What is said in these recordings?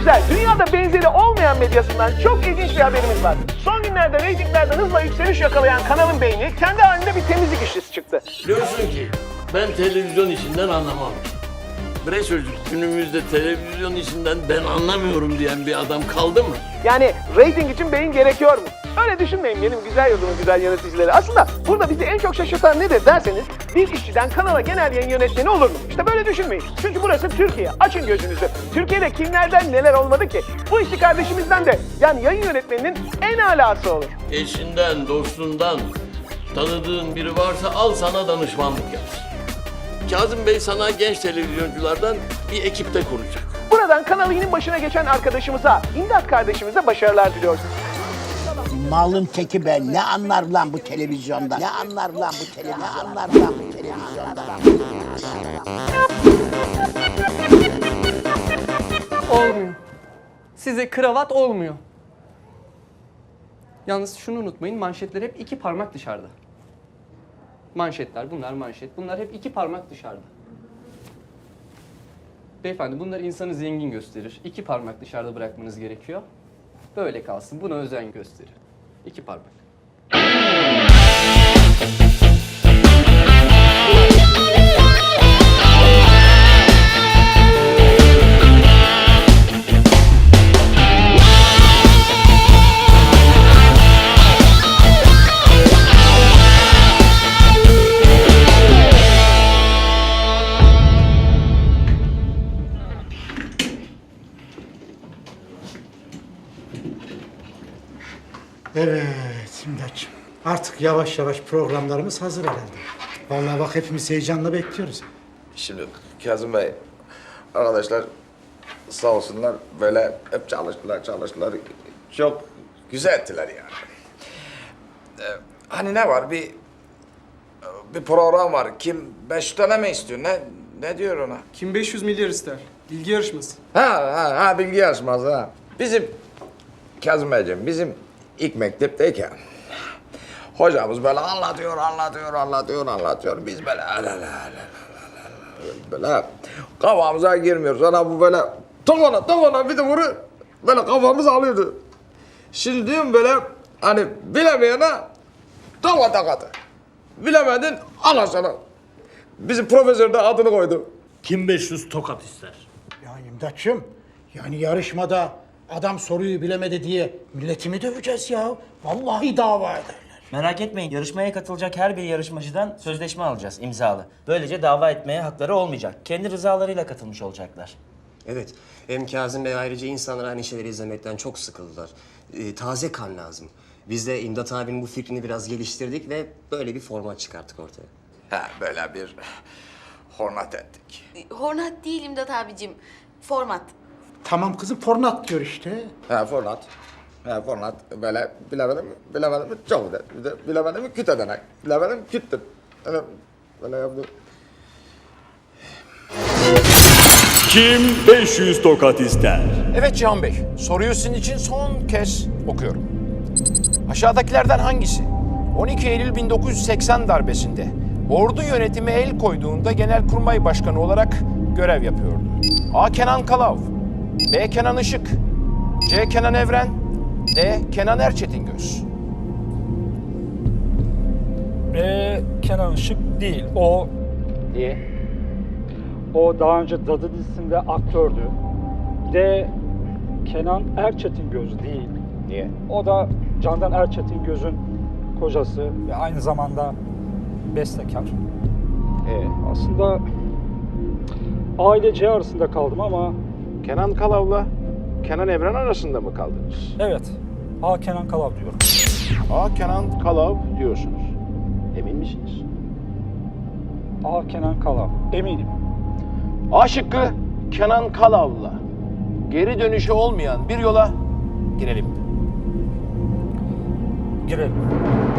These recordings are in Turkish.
güzel, dünyada benzeri olmayan medyasından çok ilginç bir haberimiz var. Son günlerde reytinglerden hızla yükseliş yakalayan kanalın beyni kendi halinde bir temizlik işçisi çıktı. Biliyorsun ki ben televizyon işinden anlamam. Bre çocuk günümüzde televizyon işinden ben anlamıyorum diyen bir adam kaldı mı? Yani reyting için beyin gerekiyor mu? Öyle düşünmeyin benim güzel yurdumun güzel yöneticileri. Aslında burada bizi en çok şaşırtan nedir derseniz bir işçiden kanala genel yayın yönetmeni olur mu? İşte böyle düşünmeyin. Çünkü burası Türkiye. Açın gözünüzü. Türkiye'de kimlerden neler olmadı ki? Bu işçi kardeşimizden de yani yayın yönetmeninin en alası olur. Eşinden, dostundan tanıdığın biri varsa al sana danışmanlık yapsın. Kazım Bey sana genç televizyonculardan bir ekipte kuracak. Buradan kanalının başına geçen arkadaşımıza, İmdat kardeşimize başarılar diliyoruz. Malın teki be. Ne anlar lan bu televizyonda? Ne anlar lan bu televizyonda? Ne anlar lan bu televizyonda? Olmuyor. Size kravat olmuyor. Yalnız şunu unutmayın, manşetler hep iki parmak dışarıda. Manşetler, bunlar manşet. Bunlar hep iki parmak dışarıda. Beyefendi bunlar insanı zengin gösterir. İki parmak dışarıda bırakmanız gerekiyor. Böyle kalsın. Buna özen gösterin. İki parmak. Artık yavaş yavaş programlarımız hazır herhalde. Vallahi bak hepimiz heyecanla bekliyoruz. Şimdi Kazım Bey, arkadaşlar sağ olsunlar böyle hep çalıştılar çalıştılar. Çok güzel ettiler yani. Ee, hani ne var bir bir program var. Kim beş tane mi istiyor? Ne ne diyor ona? Kim 500 milyar ister? Bilgi yarışması. Ha ha ha bilgi yarışması ha. Bizim Kazım Beyciğim bizim ilk mektepteyken hocamız böyle anlatıyor anlatıyor anlatıyor anlatıyor. Biz böyle la la la la böyle kafamıza girmiyor. Sonra bu böyle tokona tokona bir de vuru böyle kafamız alıyordu. Şimdi diyorum böyle hani bilemeyene tokata takatı. Bilemedin al sana. Bizim profesör de adını koydu. Kim 500 tokat ister? Ya İmdat'cığım yani yarışmada adam soruyu bilemedi diye milletimi döveceğiz ya. Vallahi dava ederler. Merak etmeyin, yarışmaya katılacak her bir yarışmacıdan sözleşme alacağız imzalı. Böylece dava etmeye hakları olmayacak. Kendi rızalarıyla katılmış olacaklar. Evet. Hem Kazım Bey ayrıca insanlar aynı şeyleri izlemekten çok sıkıldılar. Ee, taze kan lazım. Biz de İmdat abinin bu fikrini biraz geliştirdik ve böyle bir format çıkarttık ortaya. Ha böyle bir hormat ettik. Hornat değil İmdat abicim. Format. Tamam kızım fornat diyor işte. Ha format. Ha format böyle bilemedim mi? Bilemedim mi? Çok güzel. Bir de bilemedim mi? Küt edenek. Bilemedim küttüm. Öyle, böyle yaptım. Kim 500 tokat ister? Evet Cihan Bey, soruyu sizin için son kez okuyorum. Aşağıdakilerden hangisi 12 Eylül 1980 darbesinde ordu yönetimi el koyduğunda Genelkurmay Başkanı olarak görev yapıyordu? A. Kenan Kalav B. Kenan Işık C. Kenan Evren D. Kenan Erçetingöz Ee, Kenan Işık değil. O... Niye? O daha önce Dadı dizisinde aktördü. De Kenan Erçetingöz değil. Niye? O da Candan Erçetingöz'ün kocası ve aynı zamanda bestekar. E, Aslında aile arasında kaldım ama Kenan Kalav'la Kenan Evren arasında mı kaldınız? evet A. Kenan Kalav diyorum. A. Kenan Kalav diyorsunuz. Emin misiniz? A. Kenan Kalav. Eminim. A şıkkı Kenan Kalav'la geri dönüşü olmayan bir yola girelim. Girelim.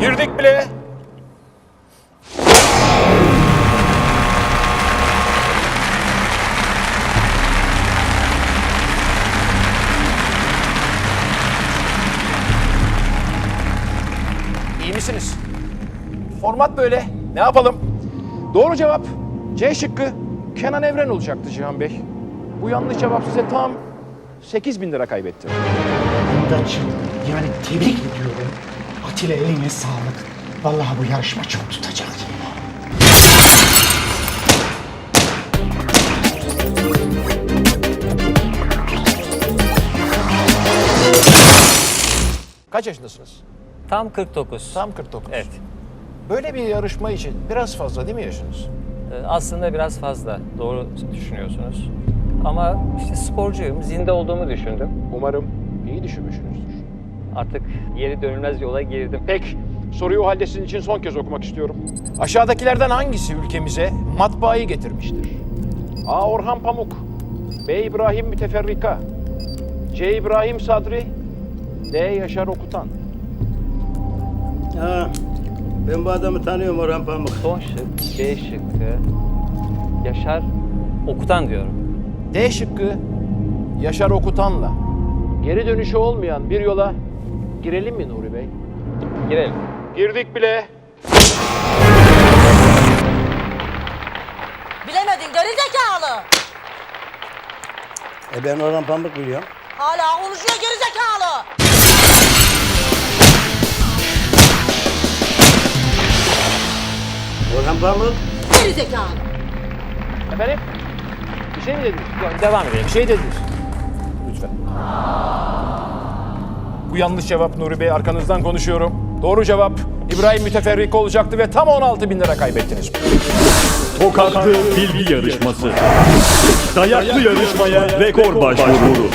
Girdik bile. İyi misiniz? Format böyle. Ne yapalım? Doğru cevap C şıkkı Kenan Evren olacaktı Cihan Bey. Bu yanlış cevap size tam 8 bin lira kaybettin. İmdatçım yani tebrik ediyorum. Atilla eline sağlık. Vallahi bu yarışma çok tutacak. Kaç yaşındasınız? Tam 49. Tam 49. Evet. Böyle bir yarışma için biraz fazla değil mi yaşınız? Ee, Aslında biraz fazla. Doğru düşünüyorsunuz. Ama işte sporcuyum. Zinde olduğumu düşündüm. Umarım iyi düşünmüşsünüzdür. Artık geri dönülmez yola girdim. Peki, soruyu o halde sizin için son kez okumak istiyorum. Aşağıdakilerden hangisi ülkemize matbaayı getirmiştir? A. Orhan Pamuk B. İbrahim Müteferrika C. İbrahim Sadri D. Yaşar Okutan Ha, ben bu adamı tanıyorum Orhan Pamuk. Son şık, B şıkkı. Yaşar Okutan diyorum. D şıkkı Yaşar Okutan'la geri dönüşü olmayan bir yola girelim mi Nuri Bey? Girelim. Girdik bile. Bilemedin gerizekalı. E ben Orhan Pamuk biliyorum. Hala konuşuyor gerizekalı. Orhan Pamuk. Gerizekalı. Efendim? Bir şey mi dediniz? Yok, devam edelim. Bir şey dediniz. Lütfen. Bu yanlış cevap Nuri Bey. Arkanızdan konuşuyorum. Doğru cevap İbrahim Müteferrik olacaktı ve tam 16 bin lira kaybettiniz. Tokatlı Bilgi Yarışması. Dayaklı yarışmaya rekor başvuru.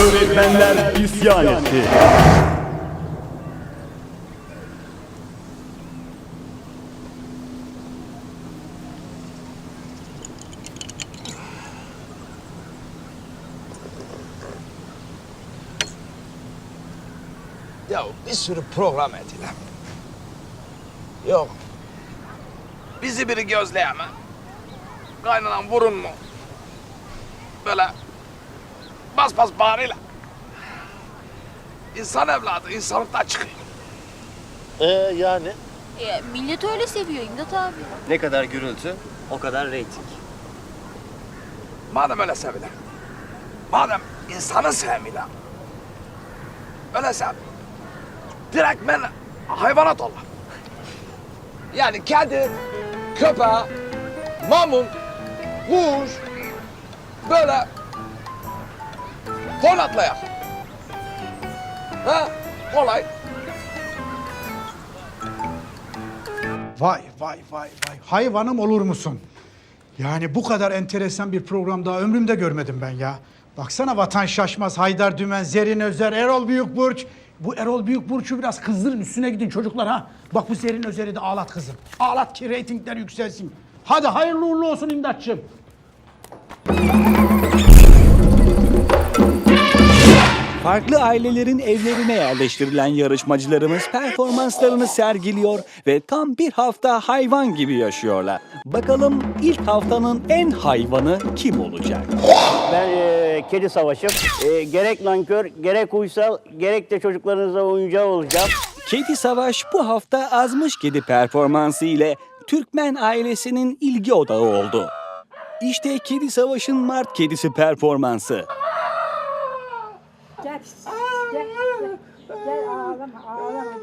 Öğretmenler isyan etti. Ya bir sürü program ettiler. Yok. Bizi biri gözleyeme. Kaynanan vurun mu? Böyle bas bas bağırıyla. İnsan evladı insanlıktan çıkıyor. Ee yani? E, millet öyle seviyor İmdat abi. Ne kadar gürültü, o kadar reyting. Madem öyle sevilir. Madem insanı sevmiyorlar. Öyle sev. Direkt ben hayvanat olur. Yani kedi, köpeği, mamun, kuş böyle formatlayak. Ha? Kolay. Vay vay vay vay. Hayvanım olur musun? Yani bu kadar enteresan bir program daha ömrümde görmedim ben ya. Baksana Vatan Şaşmaz, Haydar Dümen, Zerin Özer, Erol Büyükburç. Bu Erol Büyükburç'u biraz kızdırın üstüne gidin çocuklar ha. Bak bu Zerin Özer'i de ağlat kızım. Ağlat ki reytingler yükselsin. Hadi hayırlı uğurlu olsun İmdatçım. Farklı ailelerin evlerine yerleştirilen yarışmacılarımız performanslarını sergiliyor ve tam bir hafta hayvan gibi yaşıyorlar. Bakalım ilk haftanın en hayvanı kim olacak? Ben e, kedi savaşım. E, gerek nankör, gerek uysal, gerek de çocuklarınıza oyuncağı olacağım. Kedi Savaş bu hafta azmış kedi performansı ile Türkmen ailesinin ilgi odağı oldu. İşte Kedi Savaş'ın Mart kedisi performansı. Gel. Gel. Gel ağlama ağlama.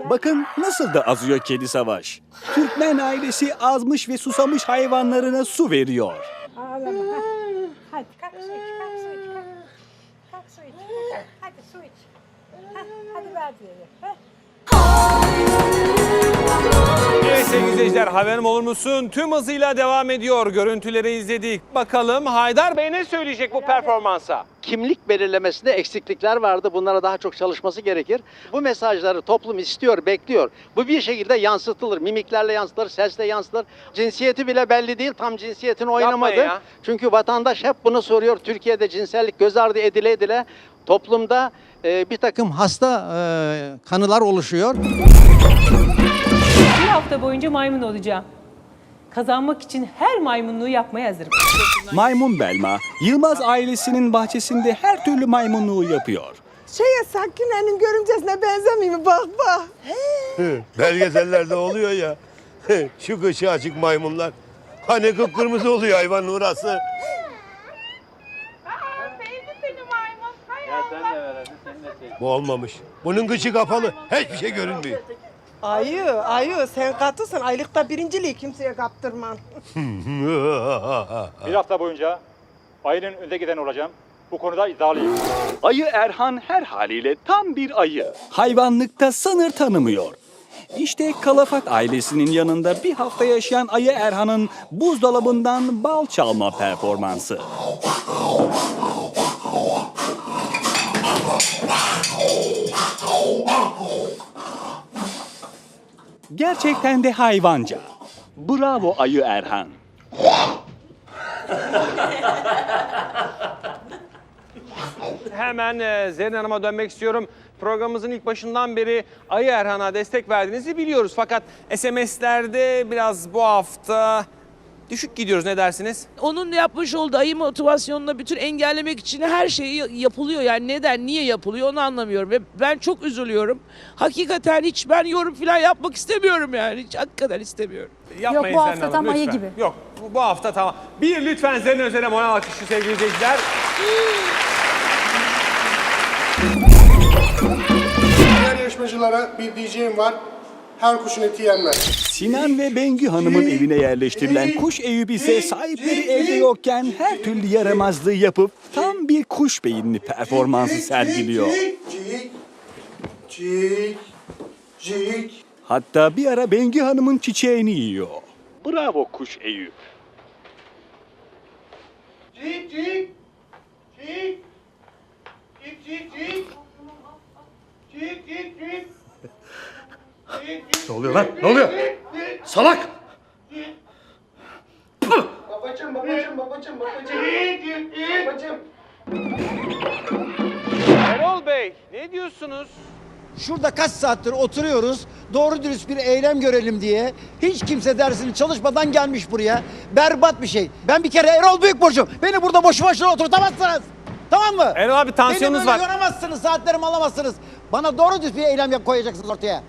Bakın nasıl da azıyor Kedi Savaş. Türkmen ailesi azmış ve susamış hayvanlarına su veriyor. Hadi kalk su iç. Kalk su iç. Kalk. Hadi hadi ver diyelim. Evet sevgili izleyiciler haberim olur musun? Tüm hızıyla devam ediyor. Görüntüleri izledik. Bakalım Haydar Bey ne söyleyecek bu performansa? Kimlik belirlemesinde eksiklikler vardı. Bunlara daha çok çalışması gerekir. Bu mesajları toplum istiyor, bekliyor. Bu bir şekilde yansıtılır. Mimiklerle yansıtılır, sesle yansıtılır. Cinsiyeti bile belli değil. Tam cinsiyetini oynamadı. ya. Çünkü vatandaş hep bunu soruyor. Türkiye'de cinsellik göz ardı edile edile toplumda e, bir takım hasta e, kanılar oluşuyor. Bir hafta boyunca maymun olacağım. Kazanmak için her maymunluğu yapmaya hazırım. Maymun Belma, Yılmaz ailesinin bahçesinde her türlü maymunluğu yapıyor. Şeye Sakine'nin görümcesine benzemiyor mi? Bak bak. Belgesellerde oluyor ya. Şu kışı açık maymunlar. Hani kıpkırmızı oluyor hayvan nurası. Bu olmamış. Bunun gıçı kapalı. Hiçbir şey görünmüyor. Ayı, ayı sen katısın. Aylıkta birinciliği kimseye kaptırmam. Bir hafta boyunca ayının önde giden olacağım. Bu konuda iddialıyım. Ayı Erhan her haliyle tam bir ayı. Hayvanlıkta sınır tanımıyor. İşte Kalafat ailesinin yanında bir hafta yaşayan Ayı Erhan'ın buzdolabından bal çalma performansı. Gerçekten de hayvanca. Bravo Ayı Erhan. Hemen e, Zerrin Hanım'a dönmek istiyorum. Programımızın ilk başından beri Ayı Erhan'a destek verdiğinizi biliyoruz. Fakat SMS'lerde biraz bu hafta düşük gidiyoruz. Ne dersiniz? Onun yapmış olduğu ayı motivasyonunu bütün engellemek için her şey yapılıyor. Yani neden, niye yapılıyor onu anlamıyorum. Ve ben çok üzülüyorum. Hakikaten hiç ben yorum falan yapmak istemiyorum yani. Hiç hakikaten istemiyorum. Yapmayın Zerrin Hanım, lütfen. Yok bu, bu hafta tamam. Bir lütfen Zerrin Özel'e moral alkışı sevgili izleyiciler. Yarışmacılara bir diyeceğim var. Her kuşun eti yenmez. Sinan ve Bengü Hanım'ın evine yerleştirilen kuş Eyüp ise sahipleri evde yokken her türlü yaramazlığı yapıp tam bir kuş beyinli performansı sergiliyor. Cik, cik, cik. Hatta bir ara Bengü Hanım'ın çiçeğini yiyor. Bravo kuş Eyüp. Cik, cik, cik. Cik, cik, cik. Cik, cik, cik. Ne oluyor lan? Ne oluyor? Salak! Babacım, babacım, babacım, babacım. Babacım. Erol Bey ne diyorsunuz? Şurada kaç saattir oturuyoruz. Doğru dürüst bir eylem görelim diye. Hiç kimse dersini çalışmadan gelmiş buraya. Berbat bir şey. Ben bir kere Erol Büyükburcu'm. Beni burada boşu boşuna oturtamazsınız. Tamam mı? Erol abi tansiyonunuz Beni böyle var. yoramazsınız, saatlerimi alamazsınız. Bana doğru düz bir eylem yap- koyacaksınız ortaya.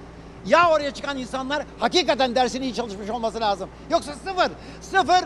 Ya oraya çıkan insanlar hakikaten dersini iyi çalışmış olması lazım. Yoksa sıfır, sıfır,